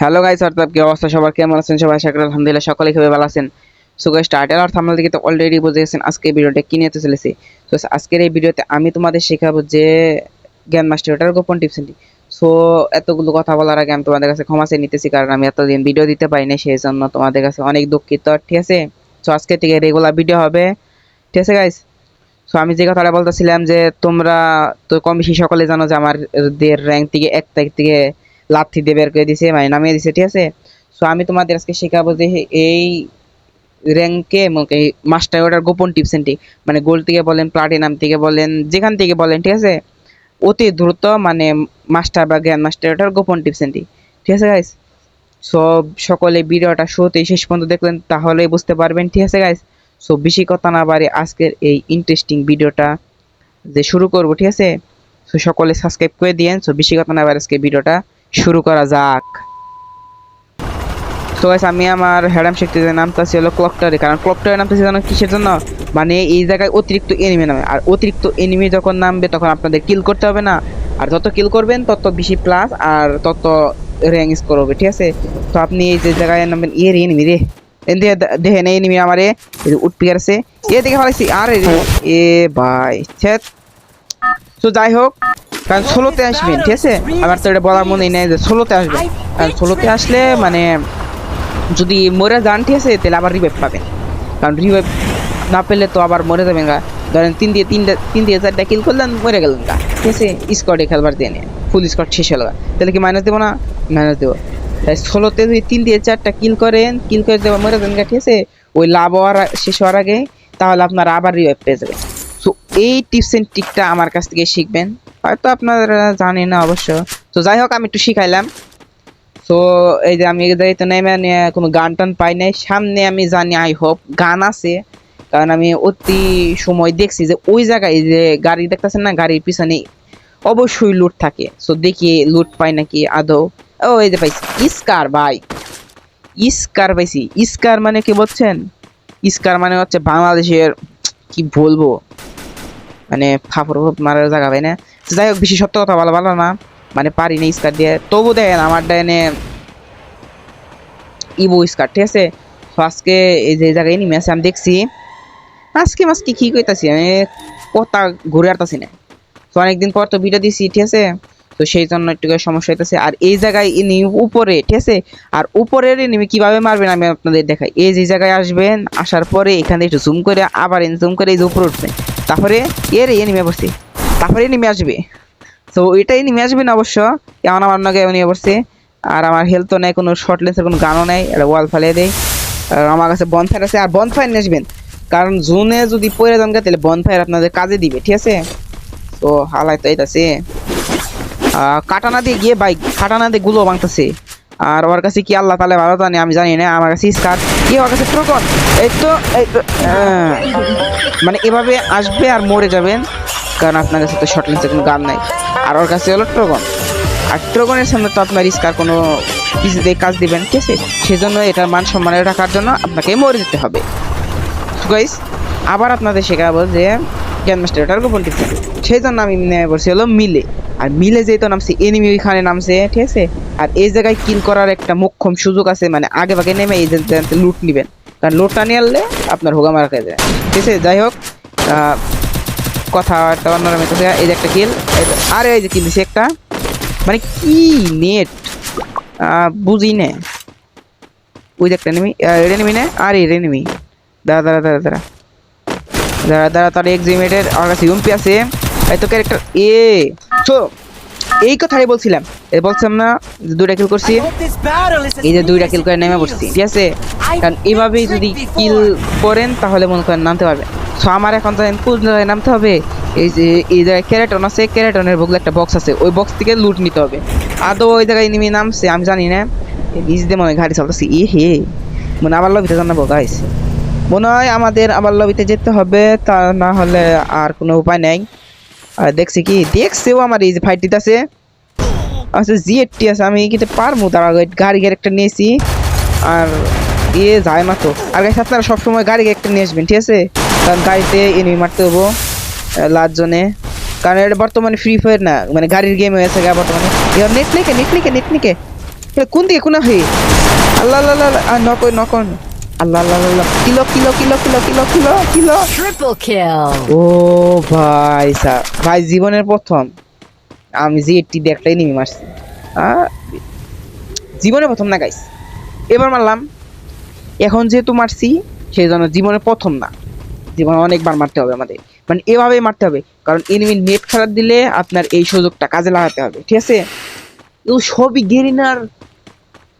Hello guys অর্থাৎ কি অবস্থা সবার? কেমন আছেন সবাই? আশা করি আলহামদুলিল্লাহ সকলে খুবই ভালো আছেন। সো গাইস টাইটেল আর থাম্বনেল থেকে তো অলরেডি বুঝে গেছেন আজকে ভিডিওটা কি নিয়ে চলেছে। তো আজকের এই ভিডিওতে আমি তোমাদের শেখাবো যে জ্ঞান মাস্টার ওটার গোপন টিপসটি সো এতগুলো কথা বলার আগে আমি তোমাদের কাছে ক্ষমা চেয়ে নিতেছি কারণ আমি এতদিন ভিডিও দিতে পারি না সেই জন্য তোমাদের কাছে অনেক দুঃখিত, ঠিক আছে? সো আজকে থেকে রেগুলার ভিডিও হবে, ঠিক আছে গাইস সো আমি যে কথাটা বলতেছিলাম যে তোমরা তো কম বেশি সকলে জানো যে আমার দের র্যাঙ্ক থেকে এক তারিখ থেকে লাথি দিয়ে বের করে দিছে মানে নামিয়ে দিছে, ঠিক আছে? সো আমি তোমাদের আজকে শেখাবো যে এই র্যাঙ্কে মাস্টার ওটার গোপন টিপস এন্ড ট্রিক মানে গোল্ড থেকে বলেন প্লাটিনাম থেকে বলেন, যেখান থেকে বলেন, ঠিক আছে? অতি দ্রুত মানে মাস্টার বা জ্ঞান মাস্টার ওটার গোপন টিপস এন্ড ট্রিক ঠিক আছে গাইস সো সকলে ভিডিওটা শুরুতেই শেষ পর্যন্ত দেখলেন, তাহলেই বুঝতে পারবেন, ঠিক আছে গাইস সো বেশি কথা না বাড়ি আজকের এই ইন্টারেস্টিং ভিডিওটা যে শুরু করব, ঠিক আছে? সো সকলে সাবস্ক্রাইব করে দিয়েন সো বেশি কথা না বাড়ি আজকে ভিডিওটা শুরু করা যাক। তো গাইস আমি আমার হ্যাডাম শক্তিতে নামতেছি হলো ক্লকটারে কারণ ক্লকটারে নামতেছি জানো কিসের জন্য? মানে এই জায়গায় অতিরিক্ত এনিমি নামে। আর অতিরিক্ত এনিমি যখন নামবে, তখন আপনাদের কিল করতে হবে না। আর যত কিল করবেন, তত বেশি প্লাস আর তত র্যাঙ্ক স্কোর হবে, ঠিক আছে? তো আপনি এই যে জায়গায় নামবেন, এর এনিমি রে। দেখেন, এই এনিমি আমারে উঠপি আছে এ দিকে ফেলাইছি আরে এ ভাই তো যাই হোক কারণ ষোলোতে আসবেন, ঠিক আছে? আমার তো এটা বলার মনে নেই যে ষোলোতে আসবেন। কারণ ষোলোতে আসলে মানে যদি মরে যান, ঠিক আছে, তাহলে আবার রিভাইভ পাবেন। কারণ রিভাইভ না পেলে তো আবার মরে যাবেন গা। ধরেন তিন দিয়ে তিনটা তিন দিয়ে চারটা কিল করলেন, মরে গেলেন গা। ঠিক আছে? স্কোয়াডে খেলবার দিয়ে নিয়ে ফুল স্কোয়াড শেষ হলো। তাহলে কি মাইনাস দেবো না? মাইনাস দেবো। তাই ষোলোতে যদি তিন দিয়ে চারটা কিল করেন কিল করে দেবো মরে যাবেন গা, ঠিক আছে? ওই লাভ হওয়ার শেষ হওয়ার আগে, তাহলে আপনারা আবার রিভাইভ পেয়ে যাবেন। সো এই টিপস এন্ড ট্রিকটা আমার কাছ থেকে শিখবেন। হয়তো আপনারা জানি না অবশ্য। তো যাই হোক, আমি একটু শিখাইলাম। তো এই যে আমি তো নেমে কোনো গান টান পাই নাই। সামনে আমি জানি আই হোপ গান আছে। কারণ আমি অতি সময় দেখছি যে ওই জায়গায় যে গাড়ি দেখতেছেন না, গাড়ির পিছনে অবশ্যই লুট থাকে। সো দেখি লুট পাই নাকি আদৌ। ও, এই যে পাইছি। ইস্কার ভাই। ইস্কার পাইছি। ইস্কার মানে কি বলছেন? ইস্কার মানে হচ্ছে বাংলাদেশের, কি বলব? মানে ফাফর মারার জায়গা ভাই না? যাই হোক, বেশি সত্য কথা বলা ভালো না। মানে পারি না স্কার দিয়ে। তবু দেখেন আমার ডাইনে ইবো স্কার, ঠিক আছে? তো আজকে এই যে জায়গায় নিমে আছে, আমি দেখছি। আজকে মাসকে কি কইতাছি, আমি কথা ঘুরে আসতেছি না। তো অনেকদিন পর তো ভিডিও দিছি, ঠিক আছে? তো সেই জন্য একটু সমস্যা হইতেছে। আর এই জায়গায় ইনি উপরে, ঠিক আছে? আর উপরের এনিমি কীভাবে মারবেন আমি আপনাদের দেখাই। এই যে জায়গায় আসবেন, আসার পরে এখানে একটু জুম করে, আবার জুম করে এই যে উপরে উঠবেন। তারপরে এর এনিমি বসছে। তারপরে এনিমি আসবে। তো এটাই নেমে আসবে না অবশ্য। এমন আমার নগে এমনি বসছে আর আমার হেলথও নেই, কোনো শর্ট লেন্সের কোনো গানও নেই। এটা ওয়াল ফালিয়ে দেয় আর আমার কাছে বনফায়ার আছে। আর বনফায়ার নিয়ে আসবেন। কারণ জুনে যদি পড়ে যান তাহলে বনফায়ার আপনাদের কাজে দিবে, ঠিক আছে? তো হালাই তো এইটাছে কাটানা দিয়ে গিয়ে বাইক কাটানা দিয়ে গুলো ভাঙতেছে। আর ওর কাছে কি আল্লাহ তালে ভালো জানে, আমি জানি না। আমার কাছে স্কার কি ওর কাছে ট্রকন এই তো এই তো। মানে এভাবে আসবে আর মরে যাবেন। কারণ আপনার কাছে তো শর্ট লেন্সের কোনো গান নাই। আর ওর কাছে হলো ট্রগন আর ট্রগনের সামনে তো আপনার স্কার কোনো কিছুতেই কাজ দিবেন, ঠিক আছে? সেজন্য এটার মান সম্মানে রাখার জন্য আপনাকে মরে যেতে হবে। গাইস আবার আপনাদের শেখাবো যে জ্ঞান মাস্টার ওটার গোপন টিপস। সেই জন্য আমি নেমে পড়ছি হলো মিলে। আর মিলে যেহেতু নামছে এনিমি ওইখানে নামছে, ঠিক আছে? আর এই জায়গায় কিল করার একটা মোক্ষম সুযোগ আছে মানে আগে ভাগে নেমে এই লুট নিবেন। কারণ লুটটা নিয়ে আনলে আপনার হোগা মারা খেয়ে যায় ঠিক আছে? যাই হোক আহ, কথা একটা অন্যরকম হইতেছে। এই যে একটা কিল আরে এই যে কিল দিছে একটা। মানে কি নেট বুঝি না। ওই যে একটা এটা না? আর এটা দাঁড়া দাঁড়া দাঁড়া দাঁড়া। দাঁড়া দাঁড়া তার এক্সিমেটের আমার কাছে ইউমপি আছে। এই তো ক্যারেক্টার এ তো এই কথাই বলছিলাম। বলছিলাম না যে দুইটা কিল করছি। এই যে দুইটা কিল করে নেমে পড়ছি ঠিক আছে? কারণ এইভাবেই যদি কিল করেন তাহলে মনে করেন নামতে পারবে তো আমার এখন তো কোন জায়গায় নামতে হবে, এই যে, এই জায়গায় ক্যারেটন আছে ক্যারেটনের বগলে একটা বক্স আছে, ওই বক্স থেকে লুট নিতে হবে। আদৌ ওই জায়গায় নেমে নামছে, আমি জানি না। নিজ দিয়ে মনে হয় গাড়ি চালাতেছি। ই হে মানে আবার লবিতে জানাব গাইস মনে হয় আমাদের আবার লবিতে যেতে হবে, তা না হলে আর কোনো উপায় নেই। আর দেখছি কি, দেখছেও আমার এই যে ফাইট আছে আচ্ছা জি এইটটি আছে, আমি কিন্তু পারব? তারা গাড়ি একটা নিয়েছি। আর দিয়ে যায় না তো। আর গাইস আপনারা সবসময় গাড়ি একটা নিয়ে আসবেন ঠিক আছে? কারণ গাড়িতে এনিমি মারতে হব লাস্ট জনে কারণ এটা বর্তমানে ফ্রি ফায়ার না মানে গাড়ির গেম হয়েছে গা বর্তমানে। এবার নেট নিকে নেট নিকে নেট নিকে। কোন দিকে কোন হয়ে আল্লাহ আল্লাহ আল্লাহ নক নক আল্লাহ আল্লাহ আল্লাহ kilo kilo kilo kilo kilo kilo kilo. ও ভাই স্যার ভাই জীবনের প্রথম। আমি যে একটি দিয়ে একটা এনিমি মারছি। আহ, জীবনে প্রথম না গাইস এবার মারলাম। এখন যেহেতু মারছি সেই জন্য জীবনে প্রথম না। জীবনে অনেকবার মারতে হবে আমাদের। মানে এভাবেই মারতে হবে। কারণ এনিমি নেট খারাপ দিলে আপনার এই সুযোগটা কাজে লাগাতে হবে। ঠিক আছে? ও সবই গেরিনার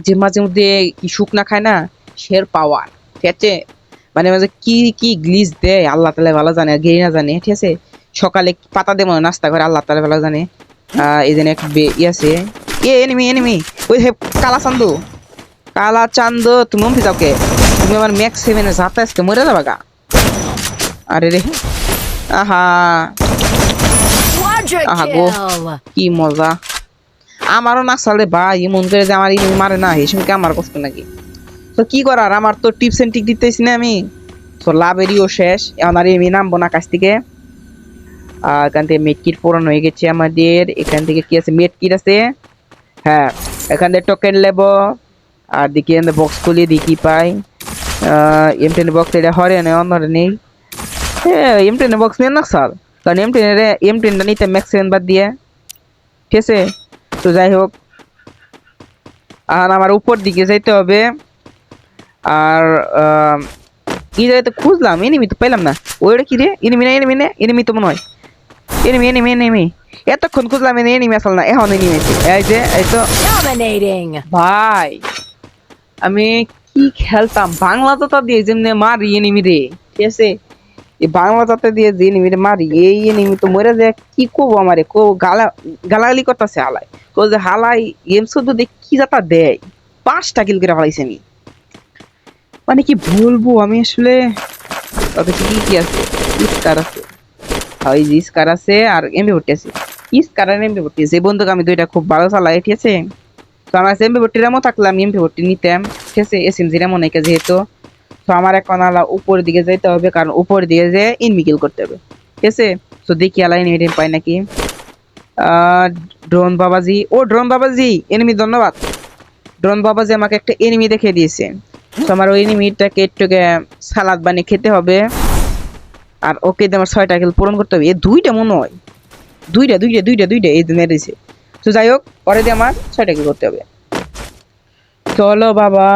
যে মাঝে মধ্যে কি শুকনা খায় না শের পাওয়ার ঠিক আছে? মানে মাঝে কি কি গ্লিজ দেয়, আল্লাহ তালা ভালো জানে গেরিনা জানে। ঠিক আছে? সকালে পাতা মনে নাস্তা করে, আল্লাহ তালা ভালো জানে। এই জন্য এক বে- ই আছে। এ এনিমি এনিমি ওই হে কালা চান্দু কালা চান্দ তুমি যাও কে? তুমি আমার ম্যাক্স সেভেনে যাতা আজকে মরে যাবা গা। আরে রে। আহা। Go. kill. কি মজা। আমারও না সালে ভাই মন করে যে আমার মারে না এই সময় আমার কষ্ট নাকি? তো কি করার আমার তো টিপস এন্ড টিক দিতেছি না আমি। তো লাভেরইও শেষ এখন আর এমনি নামবো না কাছ থেকে। আর এখান থেকে মেট কিট পূরণ হয়ে গেছে আমাদের। এখান থেকে কি আছে? মেট কিট আছে। হ্যাঁ এখান থেকে টোকেন নেব আর দেখি এখান বক্স খুলিয়ে দিই কি পাই। এম টেন বক্স এটা হরে নেই অন্য নেই হ্যাঁ এম টেন বক্স নেন না স্যার? কারণ এম টেনের এম টেনটা নিতে ম্যাক্স সেভেন বাদ দিয়ে। ঠিক আছে? তো যাই হোক। আর আমার উপর দিকে যাইতে হবে। আর কি জায়গাতে খুঁজলাম? এনিমি তো পেলাম না। ওইটা কি রে? এনিমি না এনিমি না? এনিমি তো মনে হয়। এনিমি এনিমি এনিমি এতক্ষণ খুঁজলাম এনিমি আসল না এখন এনিমি এই যে এই তো। ভাই। আমি কি খেলতাম? বাংলা তো দিয়ে যেমনি মারি এনিমি রে। ঠিক আছে? এই বাংলা তাতে দিয়ে যে এনিমি রে মারি, এই এনিমি তো মরে যায়, কি করব আমারে? কো গালা, গালাগালি করতেছে হালাই কো যে হালাই গেম শুধু দেখ কি যাতা দেয়? পাঁচটা কিল করে হালাইছে আমি মানে কি বলব আমি আসলে? তাতে কি কি আছে? ইস্কার আছে। আর ওই যে ইস্কার আছে আর এমবি ভর্তি আছে। ইস্কার আর এমবি ভর্তি আছে। বন্ধুকে আমি দুইটা খুব ভালো চালাই, ঠিক আছে? তো আমার এমপি ভর্তি রেমো থাকলে আমি এমপি নিতাম। ঠিক আছে এসএমজি রেমো নাকি যেহেতু। তো আমার এখন আলা উপরের দিকে যেতে হবে, কারণ উপরের দিকে যে ইনমিকিল করতে হবে। ঠিক আছে তো দেখি আলা এনিমি পাই নাকি। ড্রোন বাবাজি। ও ড্রোন বাবাজি! এনিমি ধন্যবাদ। ড্রোন বাবাজি আমাকে একটা এনিমি দেখিয়ে দিয়েছে। তো আমার ওই এনিমিটাকে একটুকে সালাদ বানিয়ে খেতে হবে। আর ওকে আমার ছয়টা কিল পূরণ করতে হবে। এ দুইটা মনে হয়। দুইটা দুইটা দুইটা দুইটা এই মেরেছে। তো যাই হোক পরে দিয়ে আমার ছয়টা কি করতে হবে। চলো বাবা,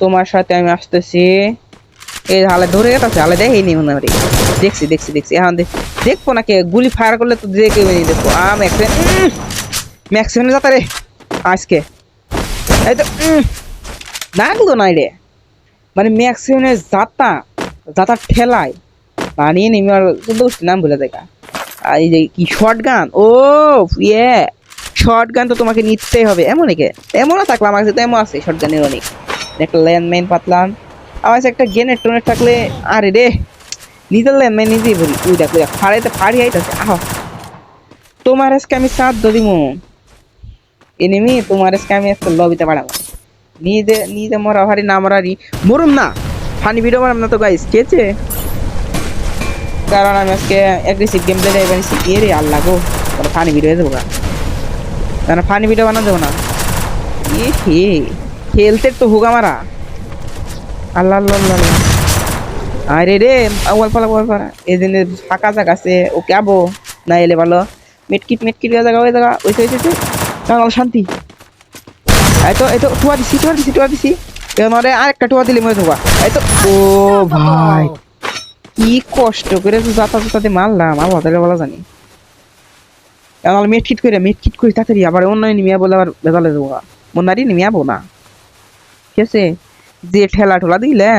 তোমার সাথে আমি আসতেছি। এই হালে ধরে গেছে, হালে দেখিনি মনে হয়। দেখছি দেখছি দেখছি। এখন দেখ দেখব নাকি? গুলি ফায়ার করলে তো দেখে দেখব। আ ম্যাক্সিমেন ম্যাক্সিমেন যাতা রে। আজকে। এই তো লাগল নাই রে। মানে ম্যাক্সিমেনের যাতা যাতা ঠেলায়। বানিয়ে নেমে নাম ভুলে দেখা এই যে কি শর্ট গান ও ইয়ে শর্ট গান তো তোমাকে নিতেই হবে। এমন একে এমনও থাকলাম আমার কাছে তো এমন আছে শর্ট গানের অনেক। একটা ল্যান্ডমাইন পাতলাম। আমার কাছে একটা গেনের টোনের থাকলে, আরে রে! নিজের ল্যান্ডমাইন নিজেই বলি তুই দেখ তুই দেখ, ফাড়াইতে ফাড়ি আইতেছে। আহ! তোমার আজকে আমি সাত দিমু। এনিমি তোমার আজকে আমি একটা লবিতে পাঠাবো নিজে নিজে মরা হারি না মরারি মরুম না। ফানি ভিডিও মারাম না তো গাইস ঠিক আছে? কারণ আমি আজকে অ্যাগ্রেসিভ গেম প্লে যাই বানিয়েছি এ রে আল্লাহ গো ফানি ভিডিও দেবো গা। না ফানি ভিডিও বানানো যাব না? এ খেলতে তো হুগা মারা। আল্লাহ আল্লাহ আল্লাহ। আরে রে ওয়াল পালা ওয়াল পালা। এই দিন ফাঁকা জায়গা আছে ও কেবো না, এলে ভালো। মেটকিট মেটকিট জায়গা, ওই জায়গা। ওইসে ওইসে কারণ শান্তি। এই তো এই তো টুয়া দিছি টুয়া দিছি টুয়া দিছি। এবারে আরেকটা টুয়া দিলে মনে থাকবা এই তো, ও ভাই। কি কষ্ট করে যাতা যাতাতে মারলাম। আল্লাহ, তাহলে বলা জানি। এখন মেট কিট করে মেট কিট করে তাড়াতাড়ি আবার অন্য নিমিয়া বলে আবার বেজালে দেবো মনারি নিমিয়াবো না। ঠিক আছে? যে ঠেলা ঠোলা দিলে,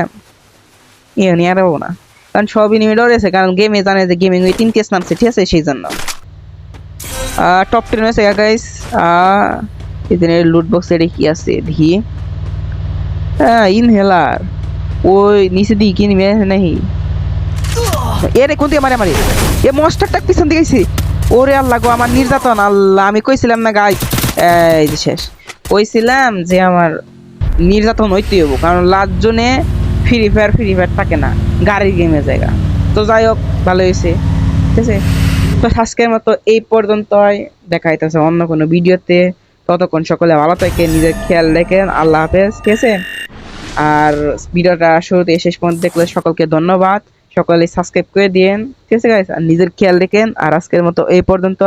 এ নিয়ে আর না। কারণ সবই নিমে ডরেছে কারণ গেমে জানে যে গেমিং ওই তিন কেস নামছে, ঠিক আছে? সেই জন্য। টপ টেন হয়েছে গাইস এখানে লুট বক্স এর কি আছে? দেখি। হ্যাঁ ইনহেলার ওই নিচে দিই কি নিমে নাহি এ রে, কোন দিকে মারে মারে এ মস্টারটা পিছন দিকে ওরে আল্লাহ গো, আমার নির্যাতন, আল্লাহ, আমি কইছিলাম না গাই, এই যে শেষ। কইছিলাম যে আমার নির্যাতন হইতে হব কারণ লাস্ট জনে ফ্রি ফায়ার ফ্রি ফায়ার থাকে না, গাড়ির গেমের জায়গা। তো যাই হোক ভালো হয়েছে ঠিক আছে? তো আজকের মতো এই পর্যন্তই, দেখা হইতেছে অন্য কোনো ভিডিওতে। ততক্ষণ সকলে ভালো থেকে নিজের খেয়াল রেখেন, আল্লাহ হাফেজ, ঠিক আছে? আর ভিডিওটা শুরুতে শেষ পর্যন্ত দেখলে সকলকে ধন্যবাদ। সকলে সাবস্ক্রাইব করে দিয়েন। ঠিক আছে গাইস আর নিজের খেয়াল রেখেন। আর আজকের মতো এই পর্যন্ত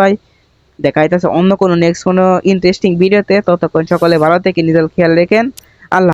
দেখা যাইতেছে অন্য কোনো নেক্সট কোনো ইন্টারেস্টিং ভিডিওতে ততক্ষণ সকলে ভালো থেকে নিজের খেয়াল রেখেন। আল্লাহ